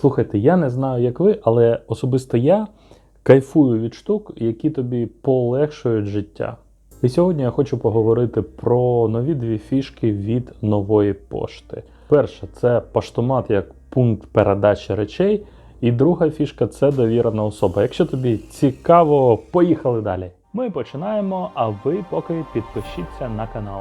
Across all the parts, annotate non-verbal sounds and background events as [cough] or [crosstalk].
Слухайте, я не знаю, як ви, але особисто я кайфую від штук, які тобі полегшують життя. І сьогодні я хочу поговорити про нові дві фішки від нової пошти. Перша це поштомат як пункт передачі речей. І друга фішка це довірена особа. Якщо тобі цікаво, поїхали далі. Ми починаємо, а ви поки підпишіться на канал.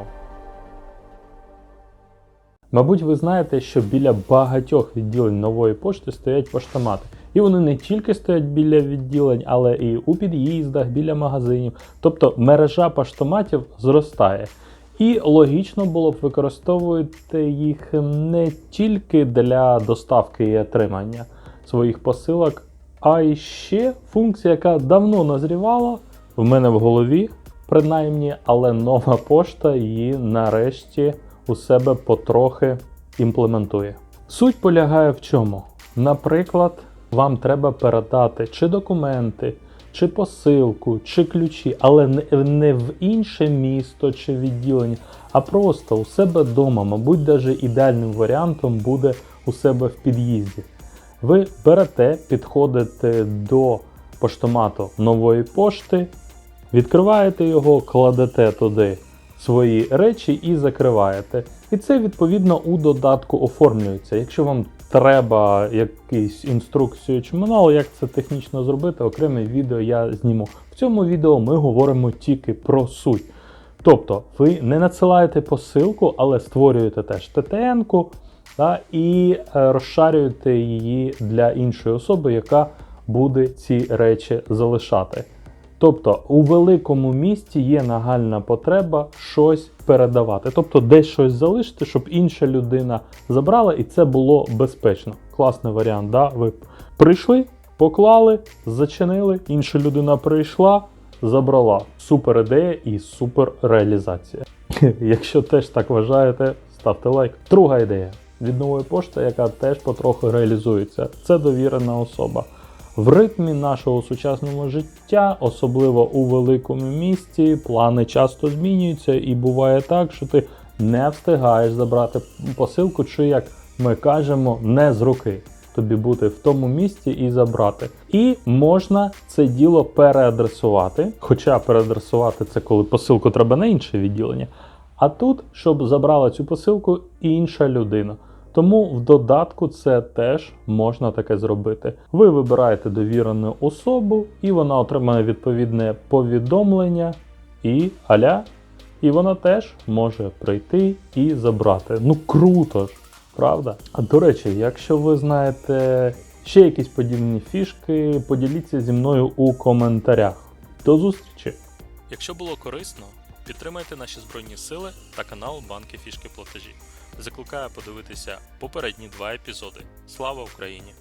Мабуть, ви знаєте, що біля багатьох відділень нової пошти стоять поштомати. І вони не тільки стоять біля відділень, але і у під'їздах, біля магазинів. Тобто мережа поштоматів зростає. І логічно було б використовувати їх не тільки для доставки і отримання своїх посилок, а й ще функція, яка давно назрівала в мене в голові, принаймні, але нова пошта її нарешті у себе потрохи імплементує. Суть полягає в чому? Наприклад, вам треба передати чи документи, чи посилку, чи ключі, але не- в інше місто чи відділення, а просто у себе вдома. Мабуть, навіть ідеальним варіантом буде у себе в під'їзді. Ви берете, підходите до поштомату нової пошти, відкриваєте його, кладете туди свої речі і закриваєте. І це відповідно у додатку оформлюється. Якщо вам треба якусь інструкцію чи мануал, як це технічно зробити, окреме відео я зніму. В цьому відео ми говоримо тільки про суть. Тобто, ви не надсилаєте посилку, але створюєте теж ТТН-ку та, і е, розшарюєте її для іншої особи, яка буде ці речі залишати. Тобто у великому місті є нагальна потреба щось передавати. Тобто десь щось залишити, щоб інша людина забрала, і це було безпечно. Класний варіант. Да? Ви прийшли, поклали, зачинили, інша людина прийшла, забрала. Супер ідея і супер реалізація. [laughs] Якщо теж так вважаєте, ставте лайк. Друга ідея від нової пошти, яка теж потроху реалізується, це довірена особа. В ритмі нашого сучасного життя, особливо у великому місті, плани часто змінюються, і буває так, що ти не встигаєш забрати посилку, чи як ми кажемо, не з руки. Тобі бути в тому місці і забрати. І можна це діло переадресувати. Хоча переадресувати це коли посилку треба на інше відділення. А тут, щоб забрала цю посилку інша людина. Тому в додатку це теж можна таке зробити. Ви вибираєте довірену особу, і вона отримає відповідне повідомлення і аля, і вона теж може прийти і забрати. Ну круто ж, правда? А до речі, якщо ви знаєте ще якісь подібні фішки, поділіться зі мною у коментарях. До зустрічі! Якщо було корисно, підтримайте наші збройні сили та канал Банки Фішки Платежі. Закликаю подивитися попередні два епізоди. Слава Україні!